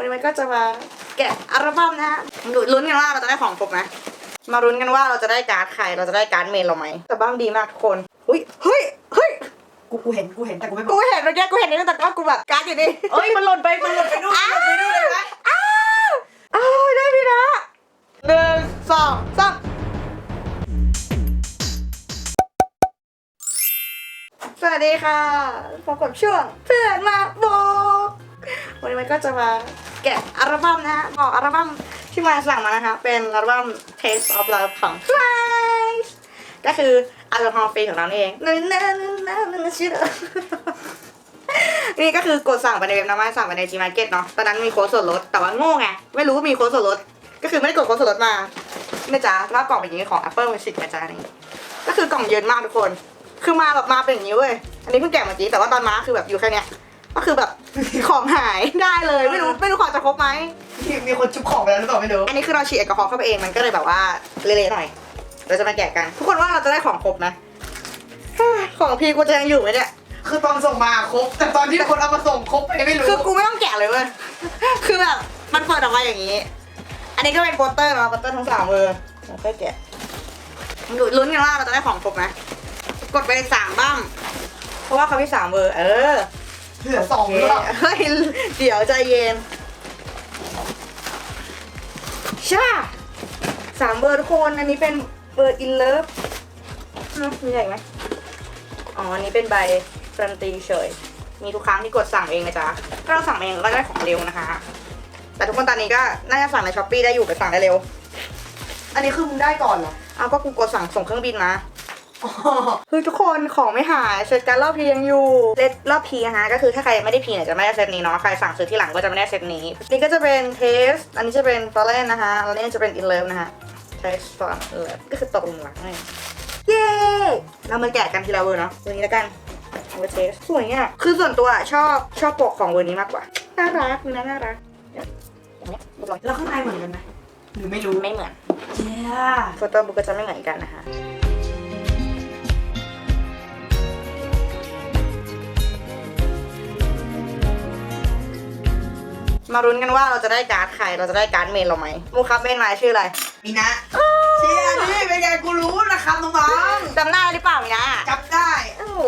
วันนี้มันก็จะมาแกะอัลบั้มนะฮะลุ้นกันว่าเราจะได้ของครบไหมมาลุ้นกันว่าเราจะได้การ์ดใคร เราจะได้การ์ดเมนเราไหม แต่บ้างดีมากทุกคนเฮ้ย เฮ้ย เฮ้ย กูกูเห็นกูเห็นแต่กูไม่บกูอกเห็นเมื่อกี้กูเห็นนี่แต่ก็กูแบบการ์ดอยู่นี่เอ้ย มันหล่นไป มันหล่นไปนู่นมันหล่นไปนู่นเลยนะอ้าวอ้าวได้พี่นะหนึ่งสองสามสวัสดีค่ะพบกับช่วงเพื่อนมาบอกวันนี้มันก็จะมา แกะอัลบั้มนะฮะบอกอัลบั้มที่มาสั่งมานะคะเป็นอัลบั้ม Taste of Love ของ Twice ก็คืออัลบั้มฟรีของเราเองนั่นนั่นนั่นนั่นชื่อนี่ก็คือกดสั่งไปในเว็บนะไม่สั่งไปใน G Market เนาะตอนนั้นมีโค้ดส่วนลดแต่ว่าโง่ไงไม่รู้ว่ามีโค้ดส่วนลดก็คือไม่ได้กดโค้ดส่วนลดมานะจ๊ะแล้วกล่องเป็นอย่างนี้ของ Apple Music นะจ๊ะนี่ก็คือกล่องเยินมากทุกคน คือมาแบบมาเป็นอย่างนี้เว้ยอันนี้เพิ่งแกะเมื่อกี้แต่ว่าตอนมาคือแบบอยู่แค่เนี้ย ก็คือแบบของหายได้เลยไม่รู้ไม่รู้ของจะครบไหมมีมีคนจุ๊บของไปแล้วหรือเปล่าไม่รู้อันนี้คือเราฉีดแอลกอฮอล์เข้าไปเองมันก็เลยแบบว่าเละๆหน่อยเราจะมาแกะกัน ทุกคนว่าเราจะได้ของครบไหมของพี่กูจะยังอยู่ไหมเนี่ยคือตอนส่งมาครบ แต่ตอนที่คนเอามาส่งครบไปไม่รู้คือกูไม่ต้องแกะเลยเว้ยคือแบบมันเปิดออกมาอย่างนี้ อันนี้ก็เป็นโปสเตอร์เนาะโปสเตอร์ทั้งสามมือแล้วค่อยแกะดูลุ้นกันว่าเราจะได้ของครบไหมกดไปสามบ้างเพราะว่าเขามีสามเบอร์ เออ เหลือสองโอหรือเคเปล่าเฮ้ยเดี๋ยวใจเย็นใช่ปะสามเบอร์ทุกคนอันนี้เป็นเบอร์อินเลิฟมีอะไรอีกไหมอ๋ออันนี้เป็นใบการันตีเฉย มีทุกครั้งที่กดสั่งเองนะจ๊ะถ้าเราสั่งเองก็ได้ของเร็วนะคะ แต่ทุกคนตอนนี้ก็น่าจะสั่งในช้อปปีได้อยู่ไปสั่งได้เร็ว อันนี้คือมึงได้ก่อนเหรอ เอาก็กูกดสั่งส่งเครื่องบินมา อ๋อเฮ้ยทุกคนของไม่หายเซตการรอบพียังอยู่เซตรอบพีนะคะก็คือถ้าใครยังไม่ได้พีเนี่ยจะไม่ได้เซตนี้เนาะใครสั่งซื้อที่หลังก็จะไม่ได้เซตนี้ นี่ก็จะเป็นเทส อันนี้จะเป็นฟอร์เรนนะคะแล้วนี่จะเป็นอินเลิฟนะคะเทสฟอร์เลิฟก็คือตกหลุมรักนั่นเองเย้เรามาแกะกันทีละเวอร์เนาะเวอร์นี้แล้วกันเวอร์เทสสวยอะคือส่วนตัวอะชอบชอบปกของเวอร์นี้มากกว่าน่ารักนะน่ารักอย่างเงี้ยเรียบร้อยแล้วข้างในเหมือนกันไหมหรือไม่รู้ไม่เหมือนเจ้าโฟโต้บุ๊กก็จะไม่เหมือนกันนะคะ มารุ้นกันว่าเราจะได้การ์ดใคร เราจะได้การ์ดเมนเราไหมมูคับเมนมาชื่ออะไร มีนะเชี่ยนี่เป็นไงกูรู้นะครับน้องจำได้หรือเปล่ามีนะๆจับได้ โอ้โห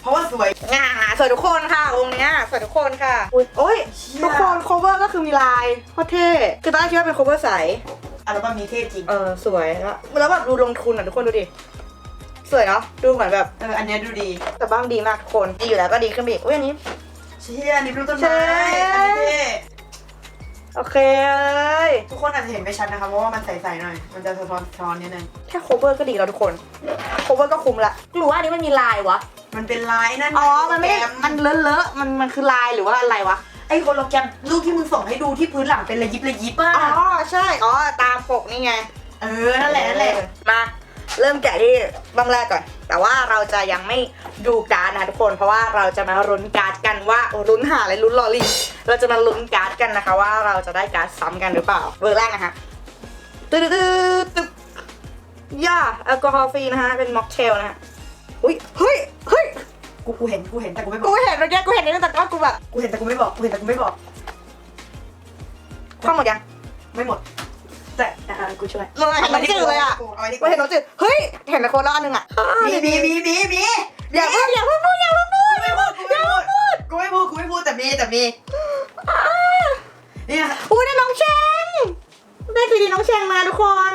เพราะว่าสวย งาสวยทุกคนค่ะวงเนี้ยสวยทุกคนค่ะอุ๊ยโอ้ยเชี่ย ทุกคน cover ก็คือมีลายโคตรเท่คือตอนแรกคิดว่าเป็น cover ใส อัลบั้มนี้เท่จริง เออสวยแล้วแล้วแบบดูลงทุนอะทุกคนดูดิ สวยเนาะดูเหมือนแบบ เออ อันเนี้ยดูดี แต่บ้างดีมากทุกคนดีอยู่แล้วก็ดีขึ้นไปอีกอุ้ยอันนี้ เชี่ยนี่เป็นรูปต้นใช่ไม้อันนี้เท่โอเคเลยทุกคนอาจจะเห็นไม่ชัดนะคะเพราะว่ามันใสๆหน่อย มันจะสะท้อนสะท้อนนิดนึงแค่ cover ก็ดีแล้วทุกคน cover ก็คุ้มละหรือว่าอันนี้มันมีลายวะ มันเป็นลายนั่นอ๋อ มันไม่ได้โปรแกรมันเลอะเลอะๆมันมันคือลายหรือว่าอะไรวะ ไอ้โฮโลแกรมรูปที่มึงส่งให้ดูที่พื้นหลังเป็นระยิบระยิบอะอ๋อ ใช่ อ๋อ ตามปกนี่ไง เออ นั่นแหละนั่นแหละ มา เริ่มแกะที่บ้างแรกก่อน แต่ว่าเราจะยังไม่ดูการ์ดนะทุกคน เพราะว่าเราจะมาลุ้นการ์ดกันว่าลุ้นหาอะไรลุ้นลอรี่เราจะมาลุ้นการ์ดกันนะคะ ว่าเราจะได้การ์ดซ้ำกันหรือเปล่าเบอร์แรกนะคะตึ๊ดตึ๊ดตึ๊ดย่าแอลกอฮอล์ฟรีนะคะเป็นม็อกเทลนะฮะอุ้ยเฮ้ยเฮ้ยกูกูเห็นกูเห็นแต่กูไม่บอกกูเห็นเมื่อกี้กูเห็นนี่แต่ก็กูแบบกูเห็นแต่กูไม่บอกกูเห็นแต่กูไม่บอกข้าหมดยังไม่หมด แต่อะกูช่วยเราเห็นน้องจืดเลยอะเอาไว้ที่กูเห็นน้องจืดเฮ้ยเห็นแต่คนละอันหนึ่งอะมีมีมีมีมีอย่าเพิ่งอย่าเพิ่งพูดอย่าเพิ่งพูดกูไม่พูดกูไม่พูดกูไม่พูดกูไม่พูดแต่มีแต่มีเนี่ยอุ้ยได้น้องแชงได้ซีดีน้องแชงมาทุกคน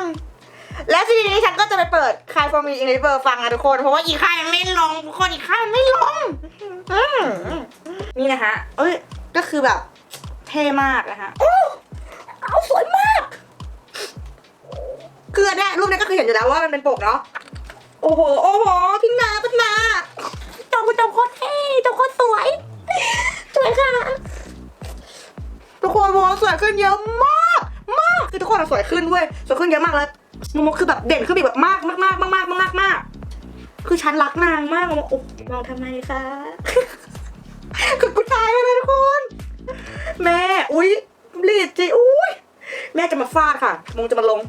และซีดีนี้ฉันก็จะไปเปิดคายฟอร์มีอิงลิเบอร์ฟังนะทุกคน เพราะว่าอีกค่ายมันไม่ลงทุกคนอีกค่ายมันไม่ลงอืมนี่นะคะเอ้ยก็คือแบบเท่มากนะคะโอ้เอาสวยมาก คืออันเนี้ยรูปเนี้ยก็คือเห็นอยู่แล้วว่ามันเป็นปกเนาะ โอ้โห โอ้โหพิงนาพิงนาจอคุณจอโคตรเท่จอโคตรสวย สวยค่ะ ทุกคนมองสวยขึ้นเยอะมาก มาก คือทุกคนอะสวยขึ้นเว้ย สวยขึ้นเยอะมากแล้วมองคือแบบเด่นขึ้นไปอีกแบบมากมากมากมากมากมากมากคือฉันรักนางมากมองโอ้มองทำไมคะ คือกูตายเลยทุกคน แม่ อุ๊ยรีดจีอุ๊ยแม่จะมาฟาดค่ะ มงจะมาลง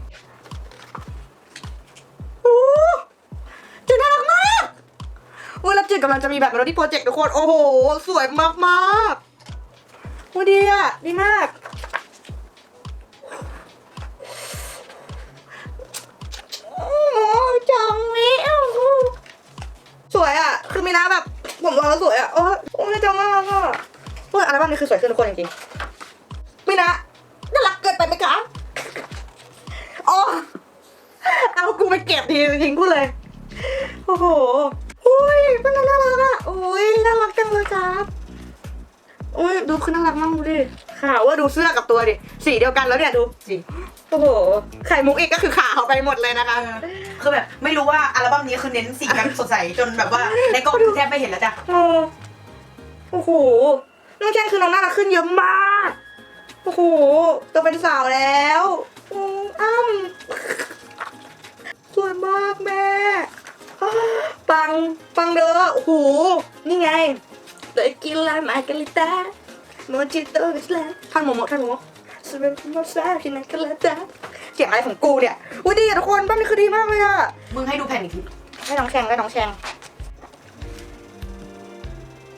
เจืดน่ารักมากเวลาจืดกำลังจะมีแบบเมโลดี้โปรเจกต์ทุกคน โอ้โห สวยมากมากๆโอ้ดีอะ ดีมาก โอ้จังเลยสวยอะ คือมีนะแบบ ผมรองแล้วสวยอะ โอ้โอ้จังมากอะเฮ้ยอัลบั้มนี้คือสวยขึ้นทุกคนจริงๆมีนะน่ารักเกินไปไหมคะอ๋อ เอากูไปเก็บทีจริงๆกูเลย โอ้โหอุ้ยเป็นน่ารักอะโอ้ยน่ารักจังเลยครับโอ้ยดูคือน่ารักมากดูดิขาวว่าดูเสื้อกับตัวดิสีเดียวกันแล้วเนี่ยดูจริงโอ้โหไข่มุกอีกก็คือขาวไปหมดเลยนะคะ คือแบบไม่รู้ว่าอัลบั้มนี้คือเน้นสีกันสดใสจนแบบว่าในกล้องคือแทบไม่เห็นแล้วจ้ะโอ้โอ้โหน้องแจงคือน้องน่ารักขึ้นเยอะมาก โอ้โหตัวเป็นสาวแล้วอืมอ้ำส วยมากแม่ปังปังเด้อโอ้โหนี่ไงเดยกินลามาเกลิตาโมจิโต้กัสแลนท่านโมโมท่านโมโมสเปนโมซาคินักกลาตาเสียงอะไรของกูเนี่ยอุ้ยดีอะทุกคนบ้านนี้คือดีมากเลยอะมึงให้ดูแผ่นอีกทีให้น้องแชงให้น้องแชง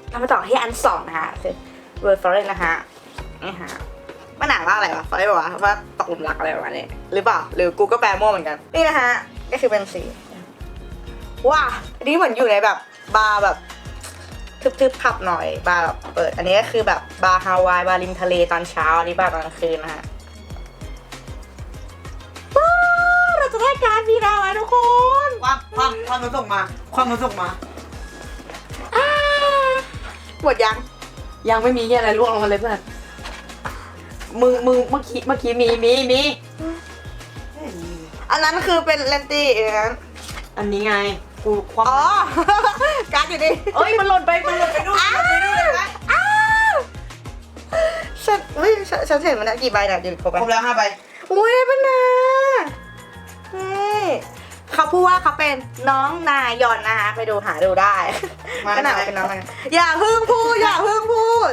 เรามาต่อที่อันสองนะคะคือ Word Forest นะคะนี่ฮะมันอ่านว่าอะไรวะ Forest บอกว่าว่าตกหลุมรักอะไรประมาณนี้หรือเปล่าหรือกูก็แปลมั่วเหมือนกันนี่นะคะ ก็คือเป็นสีว้าอันนี้เหมือนอยู่ในแบบบาร์แบบทึบๆผับหน่อยบาร์แบบเปิด อันนี้ก็คือแบบบาร์ฮาวายบาร์ริมทะเลตอนเช้าอันนี้บาร์ตอนกลางคืนนะฮะว้าวเราจะได้การดมีดาวแล้วทุกคนความความความมันส่งมา ความมันส่งมาอ่าหมดยัง ยังไม่มีอะไรล่วงลงมาเลยเพื่อนมึงมึงเมื่อกี้เมื่อกี้มีมีมี อันนั้นคือเป็นเลนตี้อย่างนั้นอันนี้ไง กูความอ๋อ การดอยู่ดิเอ้ย มันหล่นไป มันหล่นไปดูอ้าวอ้าวฉันเฮ้ยฉันฉันเห็นมันนะกี่ใบเนี่ยอยู่ครบไหมครบแล้วห้าใบอุ้ยเป็นนานี่เขาพูดว่าเขาเป็นน้องนายอนนะคะไปดูหาดูได้มาก็หนาเป็นน้องนายอย่าเพิ่งพูดอย่าเพิ่งพูด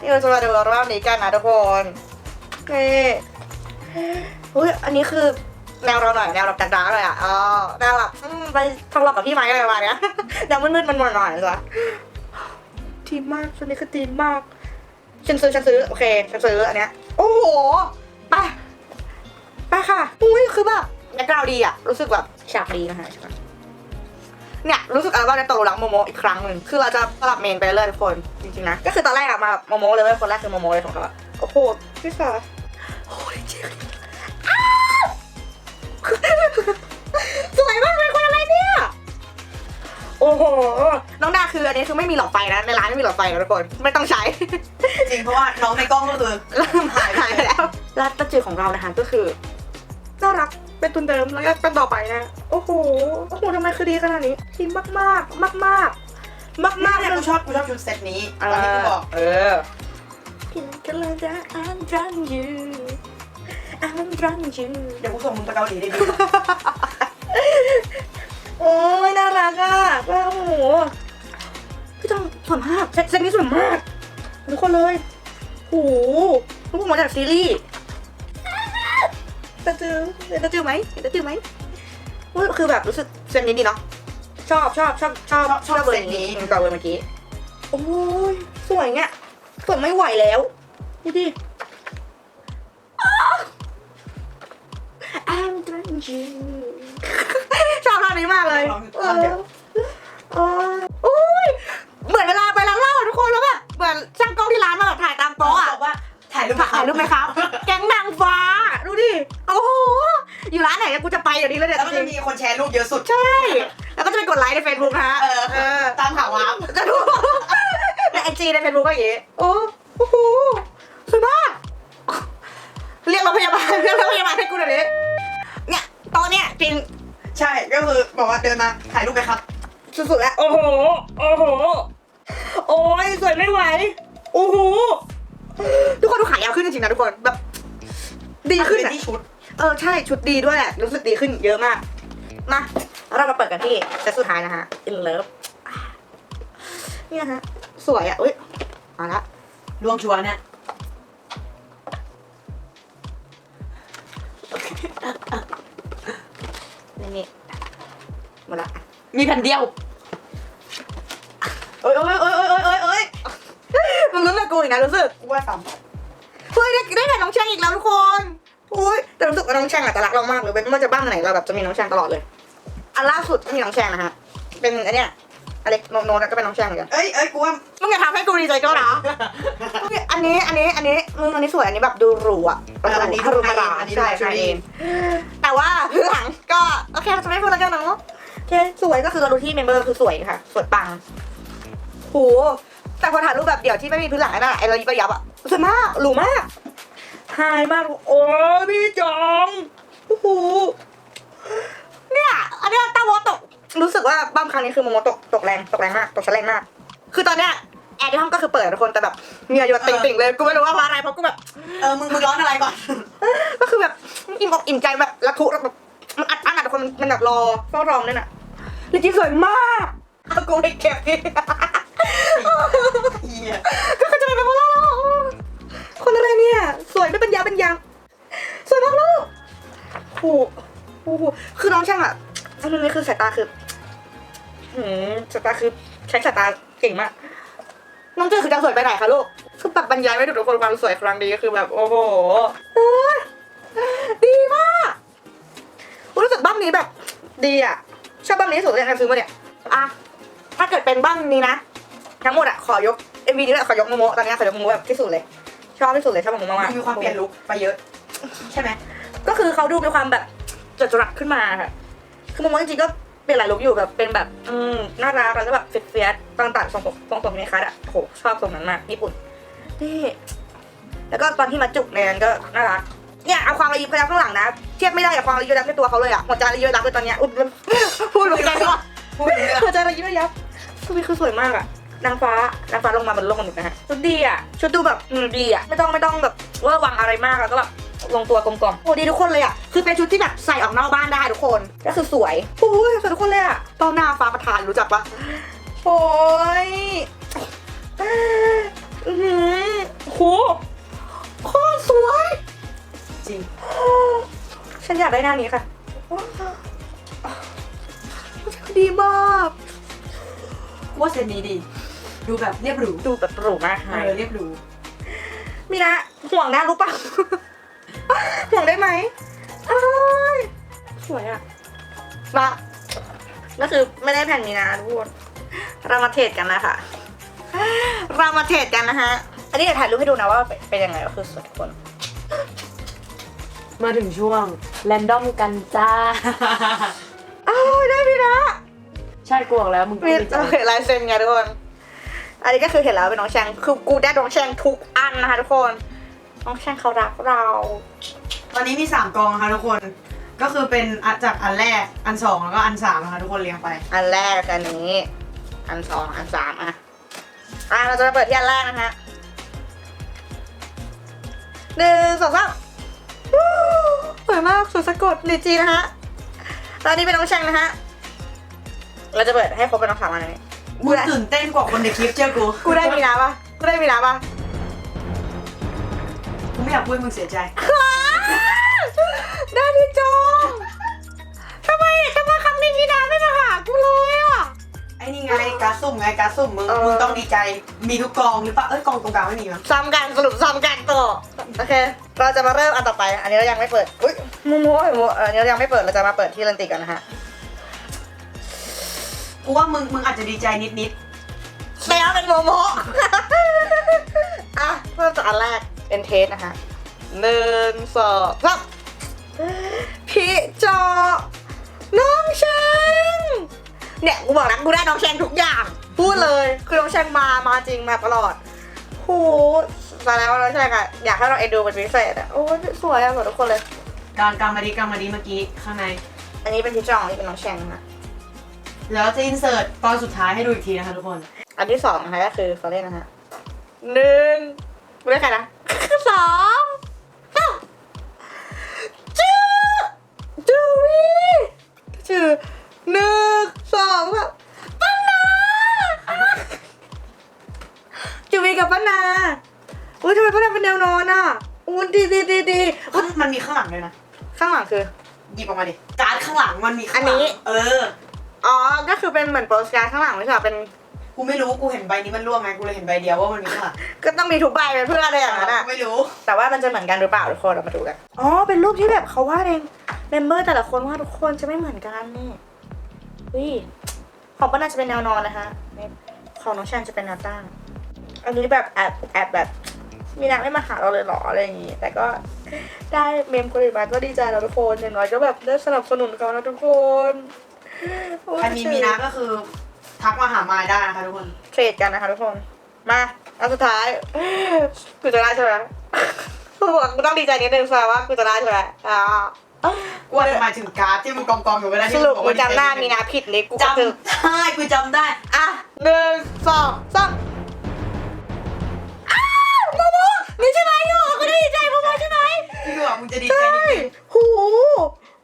นี่เราจะมาดูรอบนี้กันนะทุกคนนี่อุ้ยอันนี้คือ แนวเราหน่อยแนวเราดักๆเลยอะอ๋อแนวแบบอืมไปทะเลาะกับพี่ไม้อะไรประมาณเนี้ยแนวมืดๆมันหน่อยๆจ้ะทีมมากชุดนี้คือทีมมากฉันซื้อฉันซื้อโอเคฉันซื้ออันเนี้ยโอ้โหไปไปค่ะอุ้ยคือแบบแบ็คกราวด์ดีอะรู้สึกแบบฉากดีนะฮะใช่ปะเนี่ยรู้สึกอะไรว่าจะโตรักโมโมอีกครั้งหนึ่งคือเราจะสลับเมนไปเรื่อยทุกคนจริงๆนะก็คือตอนแรกอะมาแบบโมโมเลยเว้ยคนแรกคือโมโมเลยของเขาอะโอ้โหพี่สาโอ้ยจริงอ้าว สวยมากเลยคนอะไรเนี่ย โอ้โห น้องดาคืออันนี้คือไม่มีหลอดไฟนะ ในร้านไม่มีหลอดไฟนะทุกคน ไม่ต้องใช้ จริงเพราะว่าน้องในกล้องก็คือเริ่มหายไปแล้วร้านตะจือของเรานะคะก็คือน่ารักเป็นตุนเดิมแล้วก็เป็นต่อไปนะ โอ้โห โอ้โหทำไมคือดีขนาดนี้ดีมากมากมากมากมากมากเนี่ยๆกูชอบกูชอบชุดเซตนี้ตอนที่กูบอกเออกินกันเลยจ้ะ I'm drunk you I'm drunk you เดี๋ยวกูส่งมึงไปเกาหลีได้ดีโอ้ยน่ารักอะว้าวโอ้โหพี่จองสวยมากเซตเซตนี้สวยมากทุกคนเลยโอ้โหทุกคนมาจากซีรีส์ตะจือเห็นตะจือไหมเห็นตะจือไหมอุ๊ยคือแบบรู้สึกเซตนี้ดีเนาะชอบชอบชอบชอบชอบเบอร์นี้กับเบอร์เมื่อกี้ โอ้ยสวยเนี่ยสวยไม่ไหวแล้วดูดิ I'm drunk you ชอบท่านี้มากเลยลองลองเดี๋ยวเออโอ้ยเหมือนเวลาไปร้านเหล้าอะทุกคนแล้วแบบเหมือนช่างกล้องที่ร้านมาแบบถ่ายตามโต๊ะอะบอกว่าถ่ายรูปถ่ายรูปไหมครับ แก๊งนางฟ้า ดูดิ โอ้โห อยู่ร้านไหนเนี่ยกูจะไปเดี๋ยวนี้เลยเนี่ยแล้วก็จจะริงมีคนแชร์รูปเยอะสุดๆใช่ แล้วก็จะไปกดไลค์ใน Facebook นะฮะเออเออตามหาว้าวจะดูในไอจีในเฟซบุ๊กก็อย่างงี้โอ้โอ้โหสวยมากเรียกรถพยาบาลเรียกรถพยาบาลให้กูหน่อยดิเนี่ย โต๊ะเนี่ยจริงใช่ก็คือบอกว่าเดินมาถ่ายรูปไหมครับ สุดๆแล้ว โอ้โห โอ้โห โอ้ยสวยไม่ไหว โอ้โห ทุกคนดูขายาวขึ้นจริงๆนะทุกคนแบบ ดีขึ้นเป็นอะที่ชุด เออใช่ชุดดีด้วยแหละรู้สึกดีขึ้นเยอะมาก มาเรามาเปิดกันที่เซตสุดท้ายนะฮะ In Love นี่นะฮะ สวยอะอุ้ยมาละลวงชัวร์เนี่ย นี่นี่หมดละ มีแผ่นเดียวเอ้ยเอ้ยเอ้ยเอ้ยเอ้ยเอ้ยมึงรู้เลยกูอีกนะรู้สึกกูว่าสามเฮ้ยได้ได้ถ่ายน้องแชงอีกแล้วทุกคนอุ้ยแต่รู้สึกว่าน้องแชงอาจจะรักเรามากเลยไม่ว่าจะบ้านไหนเราแบบจะมีน้องแชงตลอดเลย อันล่าสุดก็มีน้องแชงนะฮะ เป็นอันเนี้ย อเล็กโนโนตก็เป็นน้องแชงเหมือนกัน เอ้ยเอ้ยกูว่ามึงอย่าทำให้กูดีใจก็นะอันนี้ อันนี้ อันนี้ มึงอันนี้สวย อันนี้แบบดูหรูอะเอออันนี้ฮารุมาราอันนี้ใช่ดูใช่ดีเองแต่ว่าหลังก็ โอเคเราจะไม่พูดแล้วกันเนาะ โอเค สวยก็คือเราดูที่เมมเบอร์คือสวยค่ะ สวยปังโหแต่พอถ่ายรูปแบบเดี่ยวที่ไม่มีพื้นหลังนั่นอะไอ้เรายิบระยับอะสวยมากหรูมากไฮมาก โอ้ยพี่จองโอ้โหเนี่ย อันเนี้ยตาโมตก รู้สึกว่าบ้ามครั้งนี้คือโมโมตกตกแรงตกแรงมากตกชั้นแรงมาก คือตอนเนี้ยแอร์ที่ห้องก็คือเปิดทุกคนแต่แบบเหงื่อหยดติ่งๆเลยกูไม่รู้ว่าเพราะอะไรเพราะกูแบบเออมึงมึงร้อนอะไรก่อน ก็คือแบบอิ่มอกอิ่มใจแบบระทุแบบมันอัดอั้นอะทุกคนมันมันแบบรอเฝ้ารองเนี่ยน่ะลิจิสวยมากเอากูไม่เก็บพี่เหี้ยก็คือจะไปเป็นพวกเราคนอะไรเนี่ย สวยไม่เป็นยาเป็นยางสวยมากลูกโอ้โหโอ้โหคือน้องช่างอะ อันนี้คือสายตาคือหืมสายตาคือใช้สายตาเก่งมาก น้องเจอคือจะสวยไปไหนคะลูก คือแบบบรรยายไม่ถูกทุกคนความสวยครั้งนี้คือแบบ โอ้โหโอ้ยดีมากรู้สึกบ้านนี้แบบ ดีอะชอบบ้านนี้สุดเลยใครซื้อมาเนี่ยอะถ้าเกิดเป็นบ้านนี้นะทั้งหมดอะขอยกเอ็มวีนี้แหละขอยกโมโมตอนนี้ขอยกโมโมแบบที่สุดเลย ชอบที่สุดเลยชอบโมโมมากๆมีความเปลี่ยนลุคไปเยอะ ใช่ไหมก็คือเขาดูมีความแบบจดจรัสขึ้นมาค่ะ คือโมโมจริงๆก็เปลี่ยนหลายลุคอยู่แบบเป็นแบบอืมน่ารักแล้วก็แบบเฟียสๆต่างๆทรงผมทรงผมในคัสอะโหชอบทรงนั้นมากญี่ปุ่นนี่แล้วก็ตอนที่มาจุกในนั้นก็น่ารักเนี่ยเอาความระยิบระยับข้างหลังนะเทียบไม่ได้กับความระยิบระยับในตัวเขาเลยอะหัวใจระยิบระยับเลยตอนเนี้ยอุ๊ยพูดเหมือนกันว่าพูดไปเรื่อยหัวใจระยิบระยับชุดนี้คือสวยมากอะนางฟ้านางฟ้าลงมาบนโลกมนุษย์นะฮะชุดดีอะชุดดูแบบอืมดีอะไม่ต้องไม่ต้องแบบเว่าวังอะไรมากแล้วก็แบบ ลงตัวกลมกล่อมโอ้ดีทุกคนเลยอะคือเป็นชุดที่แบบใส่ออกนอกบ้านได้ทุกคน ก็คือสวยโอ้ยสวยทุกคนเลยอะเป้าหน้าฟ้าประธานรู้จักปะโอ้ยอือหือโหโคตรสวย จริง ฉันอยากได้หน้านี้ค่ะดีมากกูว่าเซตนี้ดี ดูแบบเรียบหรู ดูแบบหรูมากเอค่ะอเรียบหรู มีนะห่วงนะรู้ปะ ห่วงได้ไหมอ้ายสวยอะมาก็คือไม่ได้แผ่นมีนาทุกคนเรามาเทรดกันนะคะเรามาเทรดกันนะฮะ อันนี้เดี๋ยวถ่ายรูปให้ดูนะว่าเป็นเป็นยังไงก็คือสวยทุกคน มาถึงช่วงแรนดอมกันจ้า อ้าวได้มีนะใช่กูบอกแล้วมึงมีดีใจเห็นลายเซ็นไงทุกคน อันนี้ก็คือเห็นแล้วเป็นน้องแชงคือกูได้น้องแชงทุกอันนะคะทุกคน น้องแชงเขารักเรา ตอนนี้มีสามกองนะคะทุกคน ก็คือเป็นอันจากอันแรก อันสองแล้วก็อันสามนะคะทุกคนเรียงไป อันแรกอันนี้ อันสองอันสามอะอะเราจะมาเปิดที่อันแรกนะฮะหนึ่งสองสามวู้สวยมากสวยสะกดลีจีนะฮะตอนนี้เป็นน้องแชงนะฮะเราจะเปิดให้ครบเป็นน้องสามอันนี้มึงตื่นเต้นกว่าคนในคลิปเชื่อกู กูได้มีน้ำปะกูได้มีน้ำปะกู ไม่อยากพูดให้มึงเสียใจได้พี่จองทำไมทำไมครั้งนี้มีน้ำไม่มาหากูเลยอะ ไอ้นี่ไงการดสุ่มไงการดสุ่มมึงเออ มึงต้องดีใจ มีทุกกองหรือเปล่าเอ้ยกองตรงกลางไม่มีมั้งซ้ำกันสรุปซ้ำกันต่อโอเค เราจะมาเริ่มอันต่อไป อันนี้เรายังไม่เปิด อุ้ยมูมูมูอันนี้เรายังไม่เปิด เราจะมาเปิดที่ลันติกันนะฮะกูว่ามึงมึงอาจจะดีใจนิดนิดแล้วเป็นโมโมอะเริ่มจากอันแรก เป็นเทสนะคะหนึ่งสองสามพี่จอน้องแชงเนี่ยกูบอกแล้วกูได้น้องแชงทุกอย่างพูดเลยคือน้องแชงมามาจริงมาตลอดโหมาแล้วน้องแชงอะอยากให้เราเอ็นดูเป็นพิเศษอะโอ้ยสวยอะสวยทุกคนเลยๆการกำมาดีกำมาดีเมื่อกี้ข้างใน อันนี้เป็นพี่จองอันนี้เป็นน้องแชงนะคะแล้วจะอินเสิร์ตตอนสุดท้ายให้ดูอีกทีนะคะทุกคน อันที่สองนะคะก็คือฟอเล่นนะฮะหนึ่งไม่ได้ใครนะ สองสามจื้อจูวีจื้อหนึ่งสองสามป้านาจูวีกับป้านาอุ้ยทำไมป้านาเป็นแนวนอนอะอุ้ยดีดีดีดีมันมันมีข้างหลังด้วยนะ ข้างหลังคือ หยิบออกมาดิ การ์ดข้างหลังมันมีข้างหลัอันนี้ เออ อ๋อ ก็คือเป็นเหมือนโปสการ์ดข้างหลังไม่ใช่เหรอเป็น กูไม่รู้กูเห็นใบนี้มันร่วงไงกูเลยเห็นใบเดียวว่ามันมีข้างหลังก็ต้องมีทุกใบเป็นเพื่อนอะไรอย่างนั้นอะกูไม่รู้ แต่ว่ามันจะเหมือนกันหรือเปล่าทุกคนเรามาดูกัน อ๋อ เป็นรูปที่แบบเขาวาดเองเมมเบอร์แต่ละคนวาดทุกคนจะไม่เหมือนกันนี่วิของป้าน่าจะเป็นแนวนอนนะคะนี่ของน้องชันจะเป็นแนวตั้ง อันนี้แบบแอบแอบแบบ มีนางไม่มาหาเราเลยเหรออะไรอย่างงี้ แต่ก็ได้เมมคนอื่นมาก็ดีใจแล้วทุกคนอย่างน้อยก็แบบได้สนับสนุนเขานะทุกคนใครมีมีนะก็คือ ทักมาหามายได้นะคะทุกคน เทรดกันนะคะทุกคน มาอันสุดท้าย กูจะได้ใช่ไหมกูบอกกูต้องดีใจนิดนึงแสดงว่ากูจะได้ใช่ไหมอ่ากูอาจจะหมายถึงการ์ดที่มันกองกองๆอยู่เวลาสที่รุปบอกกูว่าจำหน้ามีนาผิดเลยกูก็คือจำได้กูจำได้ อะหนึ่งสองสามอ้าวโมโมนี่ใช่ไหมอยู่กูได้ดีใจโมโมใช่ไหมที่กูบอกมึงจะดีใจใช่นิดนึงหู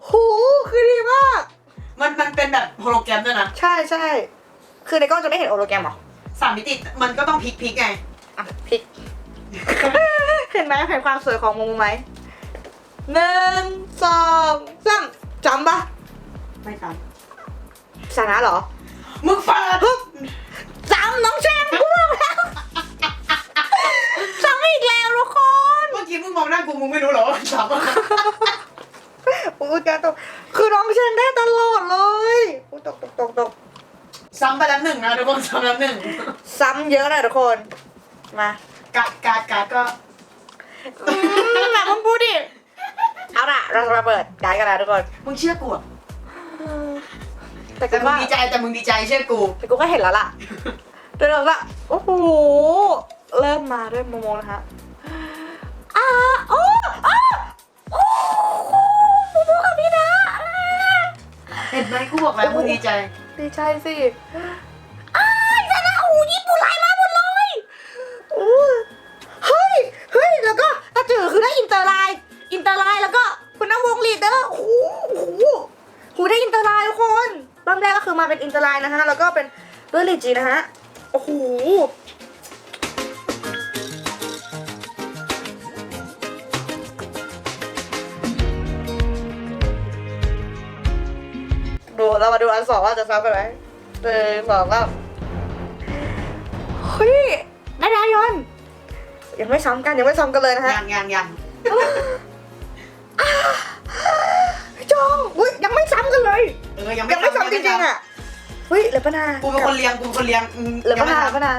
หูคือดีมาก มันมันเป็นแบบโฮโลแกรมด้วยนะ ใช่ใช่ คือในกล้องจะไม่เห็นโอโลแกรมเหรอสามมิติมันก็ต้องพลิกพลิกไง อะผิดเห็นไหมเห็นความสวยของโมโมไหมหนึ่งสองสามจำปะไม่ทันชนะเหรอมึงเปิดจำน้องแชมป์กูบอกแล้วจำอีกแล้วทุกคน เมื่อกี้มึงมองหน้ากูมึงไม่รู้เหรอว่าสามารถอุ้ยแกตกคือน้องแชมป์ได้ตลอดเลยอุ้ยตกตกตกตก ซ้ำไปแล้วหนึ่งนะทุกคนซ้ำแล้วหนึ่งซ้ำเยอะเลยทุกคน มาการ์ดการ์ดการ์ดก็อืมแบบมึงพูดดิ เอาล่ะ เราจะมาเปิดได้กันแล้วทุกคน มึงเชื่อกูอะแต่แต่กูมึงว่าดีใจแต่มึงดีใจเชื่อกูแต่กูก็เห็นแล้วล่ะเดี๋ยวเราละโอ้โห เริ่มมาด้วยโมโมนะคะอ่าโอ้อ้าโอ้โมโมกับพี่นะ เห็นไหมกูบอกแล้วมึงดีใจ ดีใจสิอ้ายชนะโอ้โหญี่ปุ่นไลน์มาหมดเลยอู้เฮ้ย เฮ้ย แล้วก็ตาจือคือได้อินเตอร์ไลน์ อินเตอร์ไลน์แล้วก็คุณน้ำวงลีดเดอร์โอ้โหโอ้โหโหได้อินเตอร์ไลน์ทุกคนเริ่มแรกก็คือมาเป็นอินเตอร์ไลน์นะฮะ แล้วก็เป็นด้วยลีจีนะฮะ โอ้โห อันสองว่าจะซ้ำกันไหมหนึ่งสองสามเฮ้ยได้ดายอนยังไม่ซ้ำกันยังไม่ซ้ำกันเลยนะฮะยังยังยังจองอุ้ยยังไม่ซ้ำกันเลย เออยังไม่ยังไม่ซ้ำจริงๆอะเฮ้ยเหลือป้านากูเป็นคนเลี้ยงกูเป็นคนเลี้ยงอืมเหลือป้านายังไม่ป้านา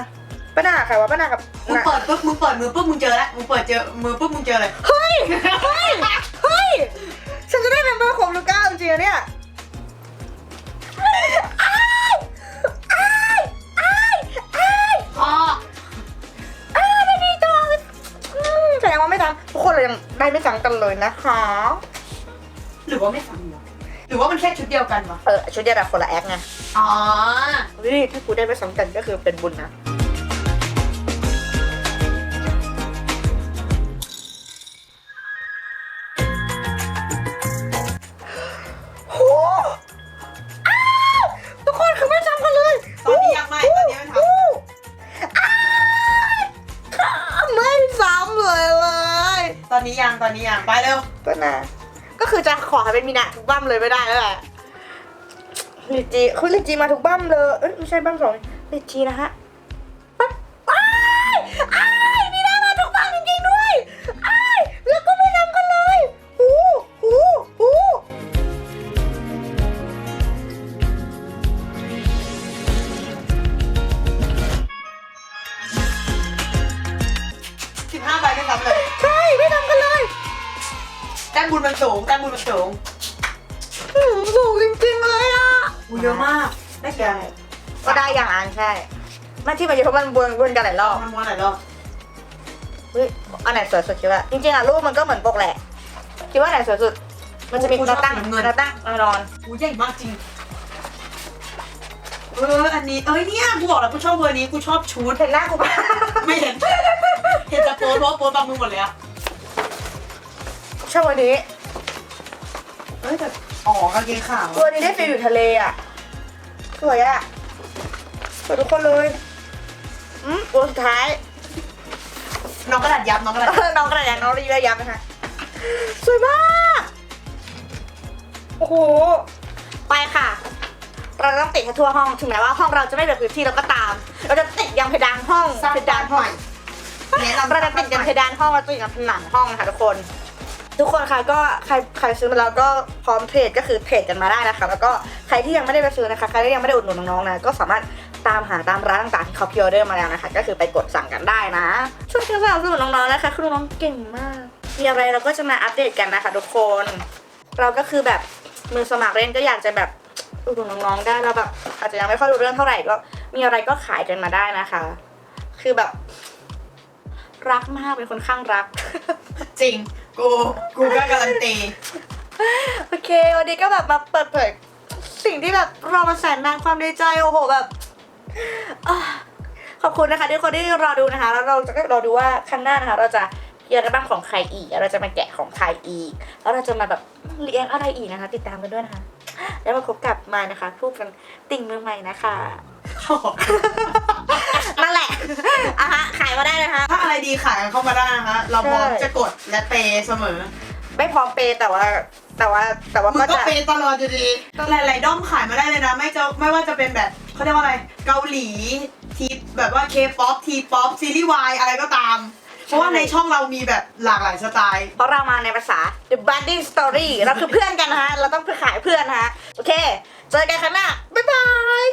ป้านาใครวะป้านากับมึงนาเปิดปุ๊บมึงเปิดมือปุ๊บมึงเจอแล้วมึงเปิดเจอมือปุ๊บมึงเจอเลยเฮ้ยเฮ้ยเฮ้ยฉันจะได้เป็นเบอร์ของลูก้าจริงๆอะเนี่ย คนเรายังได้ไม่ซ้ำกันเลยนะคะ หรือว่าไม่ฟังวะหรือว่ามันแค่ชุดเดียวกันวะเออชุดเดียวแต่คนละแอคไงอ๋อ เฮ้ยถ้ากูได้ไม่ซ้ำกันก็คือเป็นบุญนะ อจะขอให้เป็นมินะทุกบั้มเลยไม่ได้แล้วแหละลิจีคุณลิจีมาทุกบั้มเลยเอ้ยไม่ใช่บั้มสองลิจีนะฮะ มันที่มันเยอะเพราะมันวนวนกันหลายรอบมันม้วนหลายรอบเฮ้ยอันไหนสวยสุดคิดว่า จริงๆอะรูปมันก็เหมือนปกแหละ คิดว่าอันไหนสวยสุด มันจะมีหน้าตั้งหน้าตั้งแน่นอนกูใหญ่มากจริง เอออันนี้ เอ้ยเนี่ยกูบอกแล้วกูชอบเวอร์นี้กูชอบชุดเห็นหน้ากูปะไม่เห็น เห็นแต่โพสต์เพราะว่าโพสต์บางมือหมดเลยอะชอบวันนี้เฮ้ยแต่อ๋อกางเกงขาววันนี้ได้ฟีลอยู่ทะเลอะสวยอะสวยทุกคนเลย อืมตัวสุดท้าย น้องกระดาษยับน้องกระดาษเออน้องกระดาษน้องรีบยับนะคะสวยมาก โอ้โห ไปค่ะ เราต้องติดให้ทั่วห้อง ถึงแม้ว่าห้องเราจะไม่เหลือพื้นที่เราก็ตาม เราจะติดยังเพดานห้องสร้างเพดานห้องแนะนำเราจะติดยังเพดานห้องเราติดยังผนังห้องนะคะทุกคน ทุกคนคะก็ใครใครซื้อมาแล้วก็พร้อมเทรดก็คือเทรดกันมาได้นะคะ แล้วก็ใครที่ยังไม่ได้ไปซื้อนะคะใครที่ยังไม่ได้อุดหนุนน้องๆนะก็สามารถ ตามหาตามร้านต่างๆที่เขาพิออเดอร์มาแล้วนะคะ ก็คือไปกดสั่งกันได้นะ ช่วยกันสนับสนุนน้องๆนะคะคือน้องๆเก่งมาก มีอะไรเราก็จะมาอัปเดตกันนะคะทุกคน เราก็คือแบบมือสมัครเล่นก็อยากจะแบบอุดหนุนน้องๆได้เราแบบอาจจะยังไม่ค่อยรู้เรื่องเท่าไหร่ก็มีอะไรก็ขายกันมาได้นะคะ คือแบบ รักมากเป็นคนข้างรัก จริง กู กูก็การันตี โอเค วันนี้ก็แบบมาเปิดเผยสิ่งที่แบบรอมาแสนนานความในใจโอ้โหแบบอะ ขอบคุณนะคะทุกคนที่รอดูนะคะ แล้วเราจะก็รอดูว่าครั้งหน้านะคะ เราจะเรียนบ้างของใครอีกแล้วเราจะมาแกะของใครอีก แล้วเราจะมาแบบเรียนอะไรอีกนะคะ ติดตามกันด้วยนะคะ แล้วมาพบกับมายนะคะพูดกันติ่งเมืองใหม่นะคะนั่นแหละอะฮะขายมาได้นะคะ ถ้าอะไรดีขายกันเข้ามาได้นะคะ เราพร้อมใช่จะกดและเปย์เสมอ ไม่พร้อมเปย์แต่ว่าแต่ว่าแต่ว่ามึงก็ก็จะ เปย์ตลอดอยู่ดีหลายๆด้อมขายมาได้เลยนะ ไม่จะไม่ว่าจะเป็นแบบ เขาเรียกว่าอะไร เกาหลีทีแบบว่าเคป๊อปทีป๊อปซีรีส์วายอะไรก็ตาม เพราะว่าในช่องเรามีแบบหลากหลายสไตล์ เพราะเรามาในภาษา The Buddy Story เราคือเพื่อนกันนะฮะ เราต้องขายเพื่อนนะฮะ โอเค เจอกันครั้งหน้า บ๊ายบาย